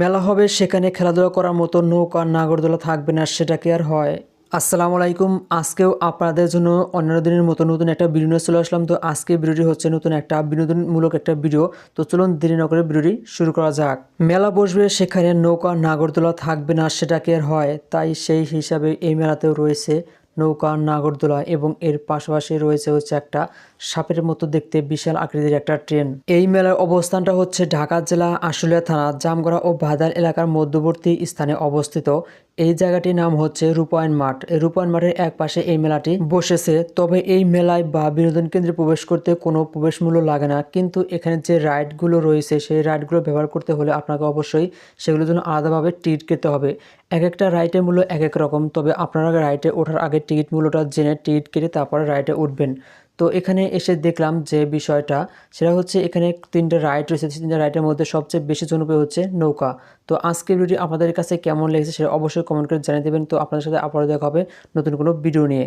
মেলা হবে, সেখানে খেলাধুলা করার মতো নৌকা, নাগরদোলা থাকবে না, সেটা কি আর হয়? আসসালামু আলাইকুম, আজকেও আপনাদের জন্য অন্যান্য দিনের মতো নতুন একটা ভিডিও নিয়ে চলে আসলাম। তো আজকে ভিডিওটি হচ্ছে নতুন একটা বিনোদনমূলক একটা ভিডিও। তো চলুন দেরি না করে ভিডিওটি শুরু করা যাক। মেলা বসবে, সেখানে নৌকা, নাগরদোলা থাকবে না, সেটা কি আর হয়? তাই সেই হিসাবে এই মেলাতেও রয়েছে নৌকা, নাগরদোলা এবং এর পাশাপাশি রয়েছে হচ্ছে একটা সাপের মতো দেখতে বিশাল আকৃতির একটা ট্রেন। এই মেলার অবস্থানটা হচ্ছে ঢাকা জেলা আশুলিয়া থানা, জামগড়া ও ভাদাল এলাকার মধ্যবর্তী স্থানে অবস্থিত এই জায়গাটির নাম হচ্ছে রূপায়ণ মাঠ। এই রূপায়ণ মাঠের এক পাশে এই মেলাটি বসেছে। তবে এই মেলায় বা বিনোদন কেন্দ্রে প্রবেশ করতে কোনো প্রবেশ মূল্য লাগে না। কিন্তু এখানে যে রাইডগুলো রয়েছে, সেই রাইডগুলো ব্যবহার করতে হলে আপনাকে অবশ্যই সেগুলোর জন্য আলাদাভাবে টিকিট কেটে হবে। এক একটা রাইডের মূল্য এক এক রকম। তবে আপনারা রাইডে ওঠার আগে টিকিট মূল্যটা জেনে টিকিট কেটে তারপরে রাইডে উঠবেন। তো এখানে এসে দেখলাম যে বিষয়টা, সেটা হচ্ছে এখানে তিনটা রাইড রয়েছে। তিনটা রাইডের মধ্যে সবচেয়ে বেশি জনপ্রিয় হচ্ছে নৌকা। তো আজকের ভিডিওটি আপনাদের কাছে কেমন লেগেছে সেটা অবশ্যই কমেন্ট করে জানিয়ে দেবেন। তো আপনাদের সাথে আবারও দেখা হবে নতুন কোনো ভিডিও নিয়ে।